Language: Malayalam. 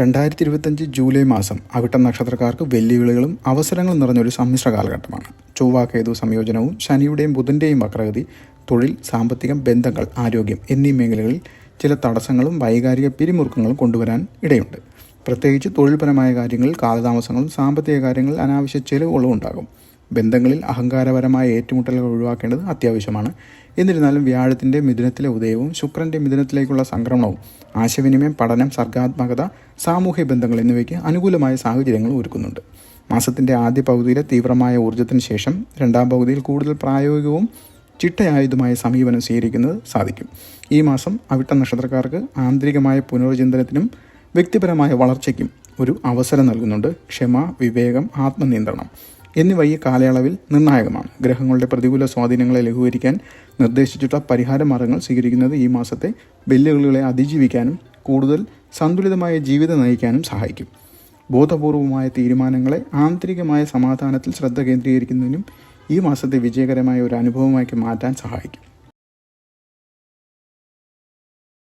രണ്ടായിരത്തി ഇരുപത്തഞ്ച് ജൂലൈ മാസം അവിട്ടം നക്ഷത്രക്കാർക്ക് വെല്ലുവിളികളും അവസരങ്ങളും നിറഞ്ഞൊരു സമ്മിശ്ര കാലഘട്ടമാണ്. ചൊവ്വാക്കേതു കേതു സംയോജനവും ശനിയുടെയും ബുധന്റെയും വക്രഗതി തൊഴിൽ സാമ്പത്തികം ബന്ധങ്ങൾ ആരോഗ്യം എന്നീ മേഖലകളിൽ ചില തടസ്സങ്ങളും വൈകാരിക പിരിമുറുക്കങ്ങളും കൊണ്ടുവരാൻ ഇടയുണ്ട്. പ്രത്യേകിച്ച് തൊഴിൽപരമായ കാര്യങ്ങളിൽ കാലതാമസങ്ങളും സാമ്പത്തിക കാര്യങ്ങളിൽ അനാവശ്യ ചെലവുകളും ഉണ്ടാകും. ബന്ധങ്ങളിൽ അഹങ്കാരപരമായ ഏറ്റുമുട്ടലുകൾ ഒഴിവാക്കേണ്ടത് അത്യാവശ്യമാണ്. എന്നിരുന്നാലും വ്യാഴത്തിന്റെ മിഥുനത്തിലെ ഉദയവും ശുക്രന്റെ മിഥുനത്തിലേക്കുള്ള സംക്രമണവും ആശയവിനിമയം പഠനം സർഗാത്മകത സാമൂഹ്യ ബന്ധങ്ങൾ എന്നിവയ്ക്ക് അനുകൂലമായ സാഹചര്യങ്ങൾ ഒരുക്കുന്നുണ്ട്. മാസത്തിന്റെ ആദ്യ പകുതിയിലെ തീവ്രമായ ഊർജത്തിന് ശേഷം രണ്ടാം പകുതിയിൽ കൂടുതൽ പ്രായോഗികവും ചിട്ടയായതുമായ സമീപനം സ്വീകരിക്കുന്നത് സാധിക്കും. ഈ മാസം അവിട്ട നക്ഷത്രക്കാർക്ക് ആന്തരികമായ പുനർചിന്തനത്തിനും വ്യക്തിപരമായ വളർച്ചയ്ക്കും ഒരു അവസരം നൽകുന്നുണ്ട് ക്ഷമ വിവേകം ആത്മനിയന്ത്രണം. എന്നിവ ഈ കാലയളവിൽ നിർണായകമാണ്. ഗ്രഹങ്ങളുടെ പ്രതികൂല സ്വാധീനങ്ങളെ ലഘൂകരിക്കാൻ നിർദ്ദേശിച്ചിട്ടുള്ള പരിഹാര മാർഗങ്ങൾ സ്വീകരിക്കുന്നത് ഈ മാസത്തെ വെല്ലുവിളികളെ അതിജീവിക്കാനും കൂടുതൽ സന്തുലിതമായ ജീവിതം നയിക്കാനും സഹായിക്കും. ബോധപൂർവമായ തീരുമാനങ്ങളെ ആന്തരികമായ സമാധാനത്തിൽ ശ്രദ്ധ കേന്ദ്രീകരിക്കുന്നതിനും ഈ മാസത്തെ വിജയകരമായ ഒരു അനുഭവമാക്കി മാറ്റാൻ സഹായിക്കും.